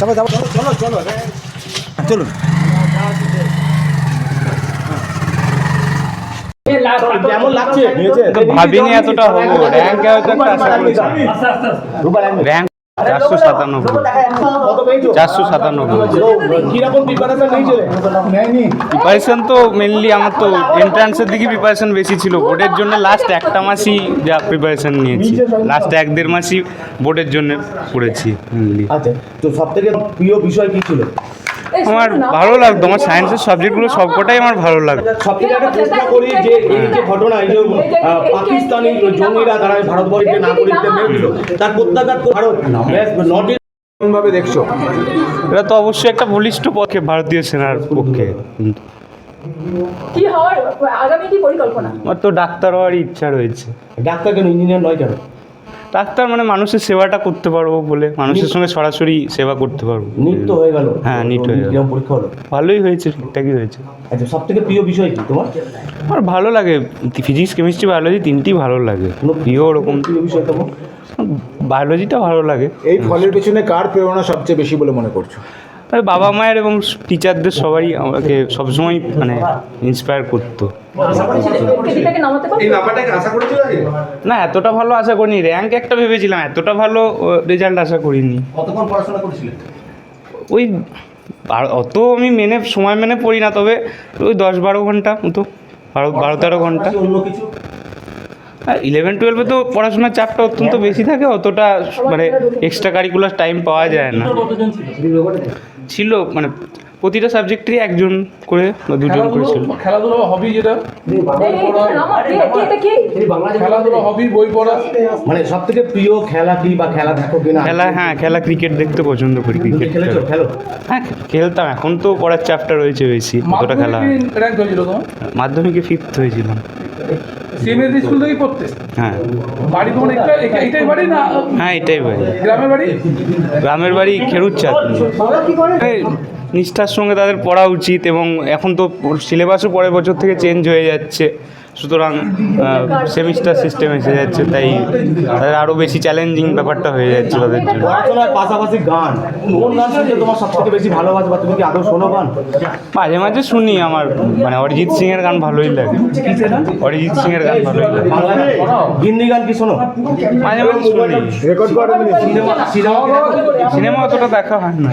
যাব যাব চলো চলো চলুন। কেমন লাগছে? তো ভাবিনি এতটা হব। র্যাঙ্ক হয়তো একটা আশা করেছি। র্যাঙ্ক চারশো সাতানব্বই চারশো সাতানব্বই প্রিপারেশন তো মেনলি আমার তো এন্ট্রান্সের দিকে প্রিপারেশন বেশি ছিল। বোর্ডের জন্য লাস্ট একটা মাসই যা প্রিপারেশন নিয়েছি। লাস্ট এক দেড় মাসই বোর্ডের জন্য পড়েছি মেনলি আচ্ছা তো সব থেকে প্রিয় বিষয় কি ছিল? আমার ভালো লাগতো আমার সায়েন্সের সাবজেক্টগুলো সবকটাই আমার ভালো লাগতো সব থেকে একটা প্রশ্ন করি যে এই যে ঘটনা এই যে পাকিস্তানি জঙ্গিরা তারা ভারতবর্ষের নাগরিকদের মেরেছিল তার প্রত্যাঘাত ভারত নট ভাবে দেখছ এটা তো অবশ্যই একটা বলিষ্ঠ পক্ষে ভারতীয় সেনার পক্ষে কি হওয়ার আগামী কি পরিকল্পনা আমার তো ডাক্তার হওয়ার ইচ্ছা রয়েছে ডাক্তার কেন ইঞ্জিনিয়ার নয় কেন ডাক্তার মানে মানুষের সেবাটা করতে পারব বলে মানুষের সঙ্গে সরাসরি সেবা করতে পারব। নিট তো হয়ে গেল। হ্যাঁ, নিট হয়ে গেল। পরীক্ষা হলো? ভালোই হয়েছে ঠিকঠাকই হয়েছে। আচ্ছা সব থেকে প্রিয় বিষয় কি তোমার? আমার ভালো লাগে ফিজিক্স কেমিস্ট্রি বায়োলজি তিনটি ভালো লাগে। কোনো প্রিয় ওরকম প্রিয় বিষয় তোমার? বায়োলজিটা ভালো লাগে। এই ফলের পেছনে কার প্রেরণা সবচেয়ে বেশি বলে মনে করছ? আর বাবা মায়ের এবং টিচারদের সবাই আমাকে সবসময় মানে ইন্সপায়ার করতো। না এতটা ভালো আশা করিনি। র্যাঙ্ক একটা ভেবেছিলাম এতটা ভালো রেজাল্ট আশা করিনি। কতক্ষণ পড়াশোনা করেছিলে? ওই বারো- অত আমি মেনে সময় মেনে পড়ি না তবে ওই দশ বারো ঘণ্টা মতো বারো বারো তেরো ঘণ্টা। ইলেভেন টুয়েলভে তো পড়াশোনার চাপটা অত্যন্ত বেশি থাকে অতটা মানে এক্সট্রা কারিকুলার টাইম পাওয়া যায় না। ছিল মানে প্রতিটা সাবজেক্টেরই একজন করে বা দুজন করে ছিল খেলাধুলা হবি যেটা? খেলাধুলা হবি বই পড়া। মানে সব থেকে প্রিয় খেলা কি বা খেলা দেখো কিনা খেলা হ্যাঁ খেলা ক্রিকেট দেখতে পছন্দ করি ক্রিকেট খেলেছো? খেলো। হ্যাঁ খেলতাম এখন তো পড়ার চাপটা রয়েছে বেশি কতটা খেলা? মাধ্যমিকে ফিফথ হয়েছিলাম। সিএমএস স্কুল থেকেই পড়তে হ্যাঁ। বাড়ি তোমার একটা এটাই বাড়ি না? হ্যাঁ এটাই বাড়ি। গ্রামের বাড়ি? গ্রামের বাড়ি খেরুচ্ছা নিষ্ঠার সঙ্গে তাদের পড়া উচিত এবং এখন তো সিলেবাসও পরের বছর থেকে চেঞ্জ হয়ে যাচ্ছে। সুতরাং সেমিস্টার সিস্টেম এসে যাচ্ছে তাই তাদের আরও বেশি চ্যালেঞ্জিং ব্যাপারটা হয়ে যাচ্ছে তাদের জন্য। পাশাপাশি গান কোন গান শুনতে তোমার সব থেকে বেশি ভালোবাসে বা তুমি কি আদৌ শোনো গান? মাঝে মাঝে শুনি আমার মানে অরিজিৎ সিং এর গান ভালোই লাগে। অরিজিৎ সিং এর গান ভালোই লাগে। হিন্দি গান কি শোনো? মাঝে মাঝে শুনি। রেকর্ড করা সিনেমা সিনেমা? অতটা দেখা হয় না।